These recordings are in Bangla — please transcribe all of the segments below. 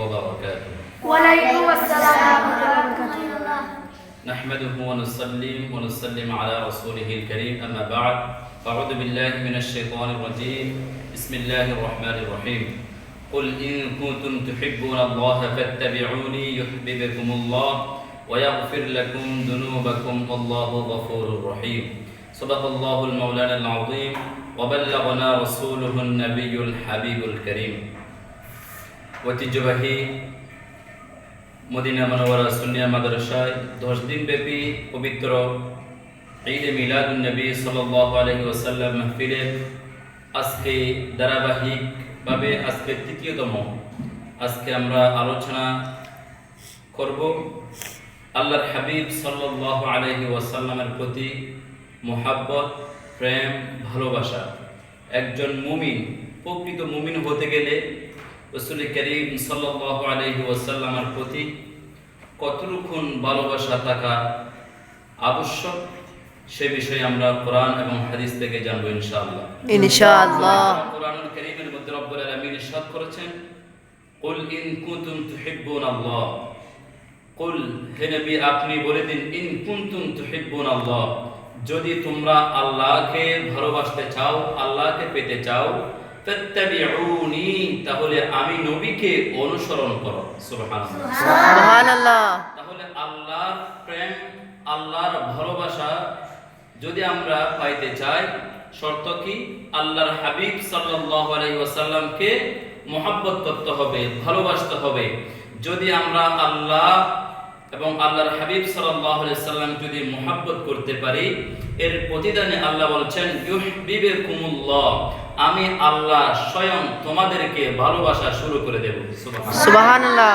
وبركاته. وعليكم السلام ورحمة الله نحمده ونصلي ونسلم على رسوله الكريم. أما بعد أعوذ بالله من الشيطان الرجيم. بسم الله الرحمن الرحيم. قل إن كنتم تحبون الله فاتبعوني يحببكم الله ويغفر لكم ذنوبكم. والله غفور رحيم. صدق الله المولانا العظيم وبلغنا رسوله النبي الحبيب الكريم. ঐতিহ্যবাহী মদিনা মনোয়ারা সুনিয়া মাদ্রাসায় দশ দিন ব্যাপী পবিত্র ঈদে মিলাদুন নবী সাল্লাল্লাহু আলাইহি ওয়াসাল্লাম মাহফিলের আজকে ধারাবাহিকভাবে আজকে তৃতীয়তম। আজকে আমরা আলোচনা করব আল্লাহর হাবিব সাল্লাল্লাহু আলাইহি ওয়াসাল্লামের প্রতি মোহাব্বত, প্রেম, ভালোবাসা। একজন মুমিন, প্রকৃত মুমিন হতে গেলে রসুল করিম আলাইহি ওয়াসাল্লামের প্রতি কতটুকুন ভালোবাসা থাকা আবশ্যক সে বিষয়ে আমরা কোরআন এবং হাদিস থেকে জানব ইনশাআল্লাহ। ইনশাআল্লাহ। কোরআনুল কারীমের মধ্যে রব্বুল আলামিন ইরশাদ করেছেন কুল ইন কুনতুম তুহিব্বুন আল্লাহ। কুল হে নবী আপনি বলে দিন ইন কুনতুম তুহিব্বুন আল্লাহ। যদি তোমরা আল্লাহকে ভালোবাসতে চাও আল্লাহকে পেতে চাও তাহলে আমি নবীকে অনুসরণ করো। তাহলে আল্লাহর প্রেম আল্লাহর ভালোবাসা যদি আমরা পাইতে চাই শর্ত কি? আল্লাহর হাবিব সাল্লাল্লাহু আলাইহি ওয়াসাল্লামকে মহাব্বত করতে হবে ভালোবাসতে হবে। যদি আমরা আল্লাহ এবং আল্লাহর হাবিব সাল্লাল্লাহু আলাইহি সাল্লাম যদি মহাব্বত করতে পারি এর প্রতিদানে আল্লাহ বলছেন ইউহিব্বিকুমুল্লাহ। আমি আল্লাহ স্বয়ং তোমাদেরকে ভালোবাসা শুরু করে দেব। সুবহানাল্লাহ।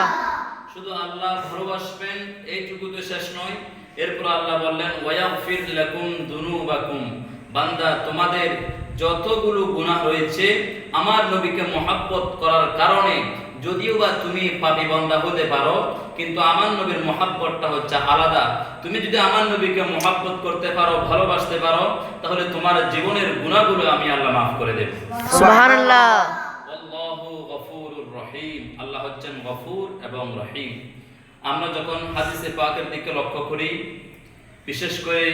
শুধু আল্লাহ ভালোবাসবেন এইটুকু তো শেষ নয়। এরপর আল্লাহ বললেন ওয়াগফির লাকুম দুনুবাকুম। বান্দা তোমাদের যতগুলো গুনাহ রয়েছে আমার নবীকে মহাব্বত করার কারণে যদিও বা তুমি পাপী বান্দা হতে পারো কিন্তু আমার নবীর মহাব্বতটা হচ্ছে আলাদা। তুমি যদি আমার নবীকে মহাব্বত করতে পারো ভালোবাসতে পারো তাহলে তোমার জীবনের গুনাহগুলো আমি আল্লাহ মাফ করে দেব। সুবহানাল্লাহ। আল্লাহু গফুরুর রহিম। আল্লাহ হচ্ছেন গফুর এবং রহিম। আমরা যখন হাদিসে পাকের দিকে লক্ষ্য করি বিশেষ করে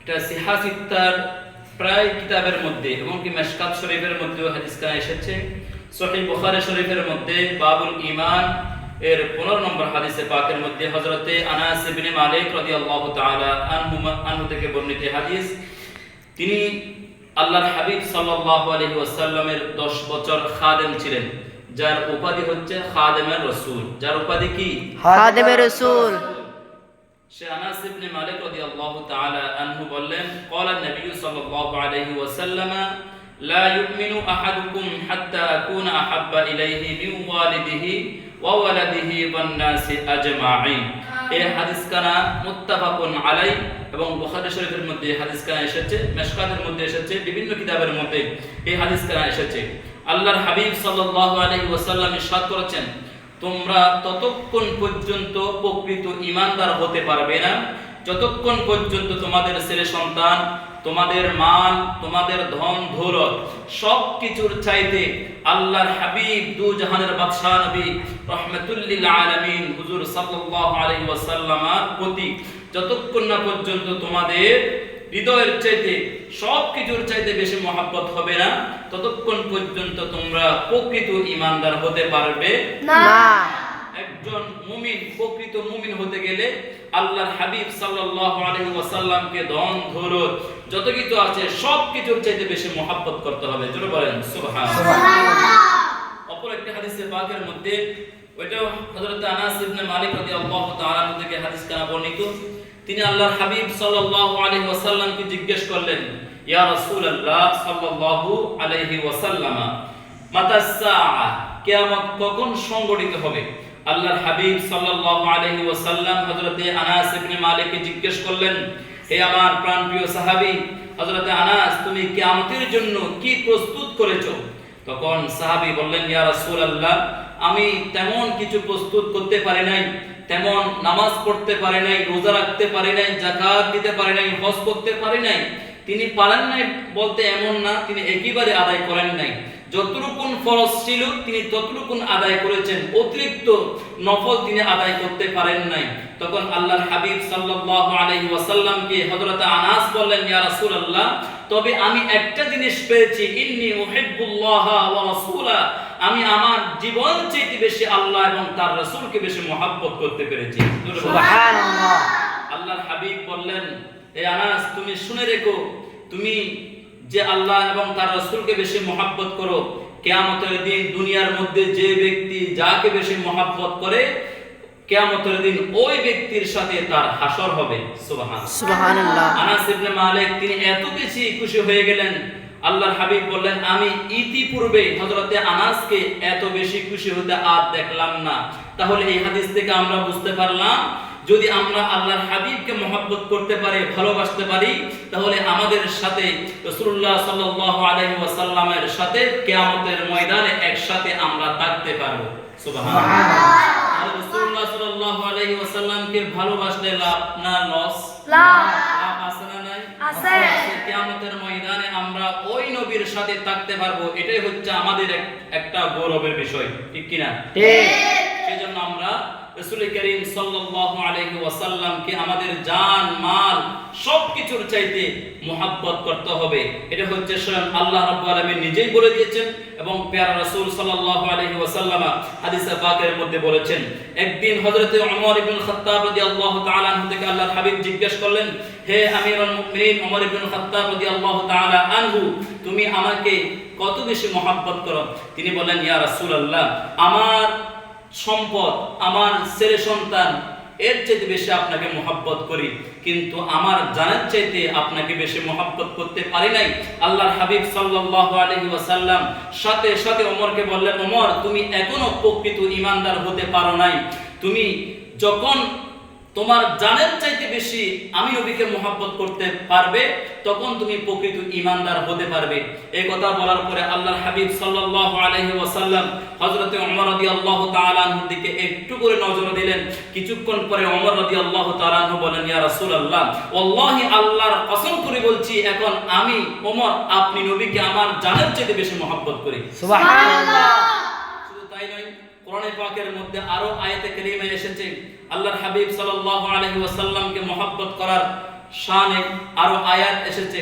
এটা সিহাসিত্তার প্রায় কিতাবের মধ্যে এবং কি মেশকাত শরীফের মধ্যেও হাদিস কানা এসেছে। সহিহ বুখারী শরীফের মধ্যে বাবুল ঈমান এর 15 নম্বর হাদিসে পাকের মধ্যে হযরতে আনাস ইবনে মালিক রাদিয়াল্লাহু তাআলা আনহু আনহু থেকে বর্ণিত হাদিস। তিনি আল্লাহর হাবিব সাল্লাল্লাহু আলাইহি ওয়াসাল্লামের 10 বছর খাদেম ছিলেন যার উপাধি হচ্ছে খাদেমের রাসূল। যার উপাধি কি? খাদেমের রাসূল। সে আনাস ইবনে মালিক রাদিয়াল্লাহু তাআলা আনহু বললেন ক্বালা নবী সাল্লাল্লাহু আলাইহি ওয়াসাল্লাম আহাদুকুম হাত্তা আকুনা আহাব্বা ইলাইহি মিন ওয়ালিদিহি ওয়া ওয়ালাদিহি ওয়ান নাসি আজমাইন এই মুত্তাফাকুন আলাই এবং শরীফের মধ্যে এসেছে, মেশকাতের মধ্যে এসেছে, বিভিন্ন কিতাবের মধ্যে এই হাদিস কানা এসেছে। আল্লাহর হাবিব সাল্লাল্লাহু আলাইহি ওয়াসাল্লাম ইরশাদ করেছেন, তোমরা ততক্ষণ পর্যন্ত প্রকৃত ইমানদার হতে পারবে না। যতক্ষণ পর্যন্ত তোমাদের ছেলে সন্তান তোমাদের মাল তোমাদের ধন দৌলত সব কিছুর চাইতে আল্লাহর হাবিব দু জাহানের বাদশাহ নবী রহমাতুল্লিল আলামিন হুজুর সাল্লাল্লাহু আলাইহি ওয়াসাল্লামার প্রতি যতক্ষণ না পর্যন্ত তোমাদের হৃদয়ের চাইতে সব কিছুর চাইতে বেশি মহাব্বত হবে না ততক্ষণ পর্যন্ত তোমরা প্রকৃত ইমানদার হতে পারবে না। একজন মুমিন প্রকৃত মুমিন হতে গেলে আল্লাহর হাবিব সাল্লাল্লাহু আলাইহি ওয়াসাল্লামকে দন ধরত যত কিছু আছে সব কিছুর চাইতে বেশি মহাব্বত করতে হবে। জোরে বলেন সুবহানাল্লাহ। অপর একটি হাদিসে পাকের মধ্যে ওইটাও হযরত আনাস ইবনে মালিক রাদিয়াল্লাহু তাআলা থেকে হাদিস কানা বর্ণিত। তিনি আল্লাহর হাবিব সাল্লাল্লাহু আলাইহি ওয়াসাল্লামকে জিজ্ঞেস করলেন ইয়া রাসূলুল্লাহ সাল্লাল্লাহু আলাইহি ওয়াসাল্লাম মাতা সাআ কিয়ামত কখন সংগঠিত হবে? আল্লাহর হাবিব সাল্লাল্লাহু আলাইহি ওয়াসাল্লাম হযরতে আনাস ইবনে মালিককে জিজ্ঞেস করলেন হে আমার প্রাণপ্রিয় সাহাবি হজরতে আনাস, তুমি কিয়ামতের জন্য কি প্রস্তুত করেছ? তখন সাহাবি বললেন, ইয়া আমি তেমন কিছু প্রস্তুত করতে পারি নাই, তেমন নামাজ পড়তে পারি নাই, রোজা রাখতে পারি নাই জাকাত দিতে পারি নাই, হজ করতে পারি নাই। তিনি পারেন নাই বলতে এমন না তিনি একেবারে আদায় করেন নাই। যতটুকুন ফরজ ছিল তিনি ততটুকুন আদায় করেছেন। অতিরিক্ত নফল তিনি আদায় করতে পারেন নাই। তখন আল্লাহর হাবিব সাল্লাল্লাহু আলাইহি ওয়াসাল্লামকে হযরত আনাস বললেন ইয়া রাসূলুল্লাহ তবে আমি একটা জিনিস পেয়েছি ইন্নী উহিব্বুল্লাহ ওয়া রাসূলা। আমি আমার জীবন চেয়ে বেশি আল্লাহ এবং তার রাসূলকে বেশি মহব্বত করতে পেরেছি। সুবহানাল্লাহ। আল্লাহর হাবিব বললেন এ আনাস তুমি শুনে রেখো তুমি যে আল্লাহ এবং তার রাসূলকে বেশি মহব্বত করো কিয়ামতের দিন দুনিয়ার মধ্যে যে ব্যক্তি যাকে বেশি মহব্বত করে কিয়ামতের দিন ওই ব্যক্তির সাথে তার হাসর হবে। সুবহান সুবহানাল্লাহ। আনাস ইবনে মালিক তিনি এত বেশি খুশি হয়ে গেলেন। আল্লাহর হাবিব বললেন আমি ইতিপূর্বে হযরতে আনাসকে এত বেশি খুশি হতে আর দেখলাম না। তাহলে এই হাদিস থেকে আমরা বুঝতে পারলাম যদি আমরা আল্লাহর হাবিবকে মহব্বত করতে পারি ভালোবাসতে পারি তাহলে আমাদের সাথে রাসূলুল্লাহ সাল্লাল্লাহু আলাইহি ওয়াসাল্লামের সাথে কিয়ামতের ময়দানে একসাথে আমরা থাকতে পারব। সুবহানাল্লাহ। আর রাসূলুল্লাহ ওয়াসাল্লামকে ভালোবাসলে লাভ না লস? লাভ। লাভ আছে না নাই? আছে। ময়দানে আমরা ওই নবীর সাথে থাকতে পারব এটাই হচ্ছে আমাদের একটা গৌরবের বিষয়। ঠিক কিনা? ঠিক। সেজন্য আমরা রাসূল করিম ওয়াসাল্লামকে আমাদের জান, মাল চাইতে করতে হবে। এটা হচ্ছে স্বয়ং আল্লাহ নিজেই বলে দিয়েছেন এবং রাসূল মধ্যে বলেছেন, একদিন হযরতে ওমর ইবনে খাত্তাব রাদিয়াল্লাহু তাআলা আনহু থেকে আল্লাহর হাবিব জিজ্ঞেস করলেন, হে আমিরুল মুমিনিন ওমর ইবনে খাত্তাব তাআলা আনহু, তুমি আমাকে কত বেশি মহব্বত করো? তিনি বলেন ইয়া রাসূলুল্লাহ, আমার সম্পদ, আমার ছেলে সন্তান, এর চাইতে বেশি আপনাকে মহাব্বত করি। কিন্তু আমার জানার চাইতে আপনাকে বেশি মহাব্বত করতে পারি নাই। আল্লাহর হাবিব সাল্লাসাল্লাম সাথে সাথে ওমরকে বললেন অমর তুমি এখনও প্রকৃত ইমানদার হতে পারো নাই। তুমি যখন তোমার জানের চাইতে বেশি আমি নবীকে মহাব্বত করতে পারবে তখন তুমি প্রকৃত ঈমানদার হতে পারবে। এই কথা বলার পরে আল্লাহর হাবিব সাল্লাল্লাহু আলাইহি ওয়াসাল্লাম হযরতে ওমর রাদিয়াল্লাহু তাআলা আনহুর দিকে একটু করে নজর দিলেন। কিছুক্ষণ পরে ওমর রাদিয়াল্লাহু তাআলা আনহু বলেন ইয়া রাসূলুল্লাহ ওয়াল্লাহি আল্লাহর কসম করে বলছি এখন আমি ওমর আপনি নবীকে আমার জানের চাইতে বেশি মহাব্বত করি। সুবহানাল্লাহ। শুধু তাই নয় কোরআনে পাকের মধ্যে আরও আয়াতে কারিমে এসেছে। আল্লাহর হাবিব সাল্লাল্লাহু আলাইহি ওয়াসাল্লামকে মহব্বত করার শানে আরও আয়াত এসেছে।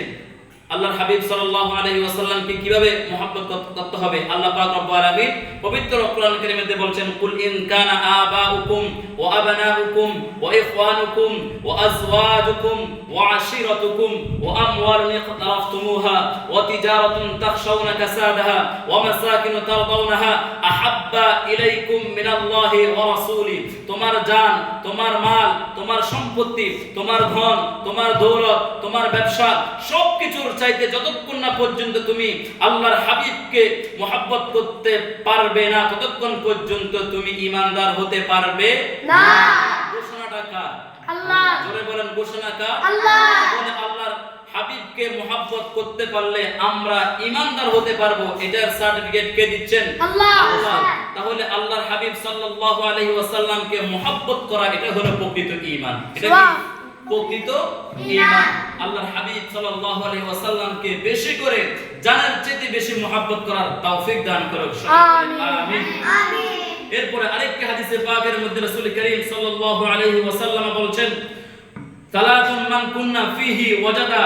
আল্লাহর হাবিব সাল্লাল্লাহু আলাইহি ওয়াসাল্লামকে কীভাবে মহব্বত করতে হবে? আল্লাহ পাক রব্বুল আলামিন পবিত্র কোরআন কারীমে বলছেন, কুল ইন কানা আবাউকুম ওয়া আবনাউকুম ওয়া ইখওয়ানুকুম ওয়া আজওয়াজুকুম ওয়া আশিরাতুকুম ওয়া আমওয়ালুন ইqtaraftumuha ওয়া তিজারাতুন তাখশাউনা কাসাদাহা ওয়া মাসাকিন তারদাউনাহা আহাব্বা ইলাইকুম মিনাল্লাহি ওয়া রাসূলি। তোমার জান, তোমার মাল, তোমার সম্পত্তি, তোমার ধন, তোমার দৌলত, তোমার ব্যবসা সবকিছুর চাইতে যতক্ষণ না পর্যন্ত তুমি আল্লাহর হাবিবকে মোহাব্বত করতে পারবে না ততক্ষণ পর্যন্ত তুমি ইমানদার হতে পারবে না। ঘোষণাটা কার আল্লাহ। জোরে বলেন ঘোষণা কার আল্লাহ। বলে আল্লাহর হাবিবকে মোহাব্বত করতে পারলে আমরা ইমানদার হতে পারব এটার সার্টিফিকেট কে দিচ্ছেন আল্লাহ। আল্লাহ তাহলে আল্লাহর হাবিব সাল্লাল্লাহু আলাইহি ওয়াসাল্লামকে মোহাব্বত করা এটা হলো প্রকৃত ঈমান এটা কি। প্রকৃত ঈমান। আল্লাহর হাবিব সাল্লাল্লাহু আলাইহি ওয়াসাল্লামকে বেশি করে জানার চেয়ে বেশি করার তৌফিক দান করুক। আমিন। আমিন। এরপরে আরেকটি হাদিসে পাকের মধ্যে রাসূল করিম সাল্লাল্লাহু আলাইহি ওয়াসাল্লাম বলছেন মান কুন্না ফিহি ওয়াজাদা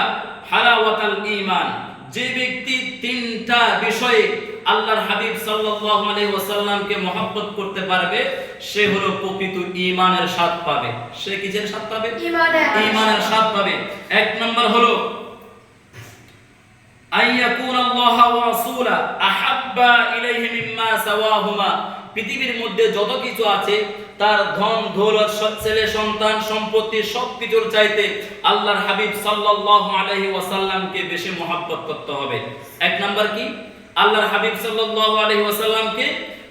হালাওয়াতাল ঈমান। যে ব্যক্তি তিনটা বিষয়ে আল্লাহর হাবিব সাল্লাল্লাহু আলাইহি ওয়াসাল্লামকে মহব্বত করতে পারবে সে হলো প্রকৃত ঈমানের স্বাদ পাবে। সে কিসের স্বাদ পাবে? ঈমানের স্বাদ। পাবে। এক নম্বর হলো আইয়াকুন আল্লাহ ওয়া রাসূলা আহাব্বা ইলাইহি মিম্মা সাওয়াহুমা। পৃথিবীর মধ্যে যত কিছু আছে তার ধন দৌলত ছেলে সন্তান সম্পত্তি সবকিছুর চাইতে আল্লাহর হাবিব সাল্লাল্লাহু আলাইহি ওয়াসাল্লামকে বেশি মহব্বত করতে হবে। এক নাম্বার কি? আল্লাহর হাবিব সাল্লাল্লাহু আলাইহি ওয়াসাল্লামকে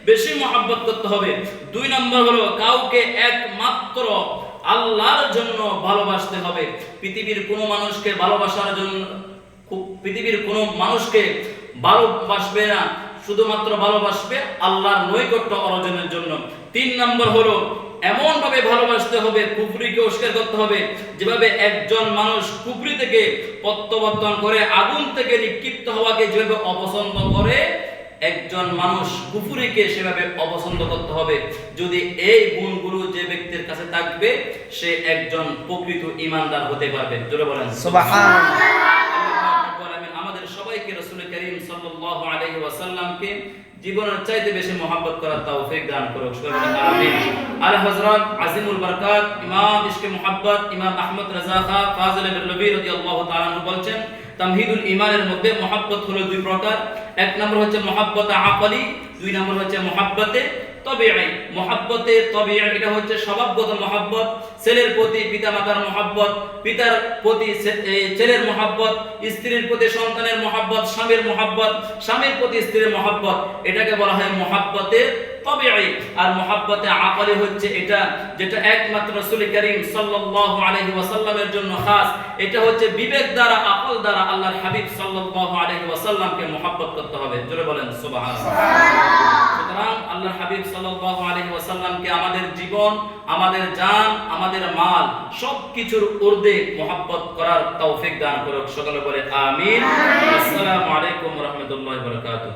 বেশি মহব্বত করতে হবে। দুই নম্বর হলো কাউকে একমাত্র আল্লাহর জন্য ভালোবাসতে হবে। পৃথিবীর কোনো মানুষকে ভালোবাসার জন্য পৃথিবীর কোন মানুষকে ভালোবাসবে না, শুধুমাত্র ভালোবাসবে আল্লাহর নৈকট্য অর্জনের জন্য। তিন নম্বর হলো এমন ভাবে ভালোবাসতে হবে কুফরিকে অস্বীকার করতে হবে যেভাবে একজন মানুষ কুফরি থেকে প্রত্যাবর্তন করে আগুন থেকে নিক্ষিপ্ত হওয়াকে যেভাবে অপছন্দ করে একজন মানুষ কুফুরিকে সেভাবে অপছন্দ করতে হবে। যদি এই গুণগুলো যে ব্যক্তির কাছে থাকবে সে একজন প্রকৃত ইমানদার হতে পারবে। জোরে বলেন। আমাদের সবাইকে রাসূল করিম সাল্লাল্লাহু আলাইহি ওয়াসাল্লামকে জীবনের চাইতে বেশি মহাব্বত করার তৌফিক দান করুক। আমিন। আলা হযরত আজিমুল বরকাত ইমাম ইশকে মুহাব্বত ইমাম আহমদ রাজা খা ফাজিল বিরলবি রাদিয়াল্লাহু তাআলা বলছেন তামহিদুল ইমানের মধ্যে মহাব্বত হলো দুই প্রকার। এক নম্বর হচ্ছে মহাব্বত আকলি দুই নম্বর হচ্ছে মহব্বতে মহব্বতে তবিআই এটা হচ্ছে স্বভাবগত মহব্বত। ছেলের প্রতি মহব্বত, পিতার প্রতি ছেলের মহব্বত, স্ত্রীর প্রতি সন্তানের মহব্বত, স্বামীর মহব্বত, স্বামীর প্রতি স্ত্রীর মহব্বত, এটাকে বলা হয় তবিআই আর মহব্বতে আকলি হচ্ছে এটা যেটা একমাত্র রাসূল করিম সাল্লাল্লাহু আলাইহি ওয়াসাল্লামের জন্য খাস। এটা হচ্ছে বিবেক দ্বারা, আকল দ্বারা আল্লাহর হাবিব সাল্লাল্লাহু আলাইহি ওয়াসাল্লামকে মহব্বত করতে হবে। জোরে বলেন, সুবহানাল্লাহ। সুতরাং আল্লাহ হাবিব সাল্লাল্লাহু আলাইহি ওয়াসাল্লামকে আমাদের জীবন আমাদের জান আমাদের মাল সবকিছুর ঊর্ধ্বে মহব্বত করার তৌফিক দান করুক। সকলে বলে আমিন। আসসালামু আলাইকুম রাহমাতুল্লাহি ওয়া বারাকাতুহু।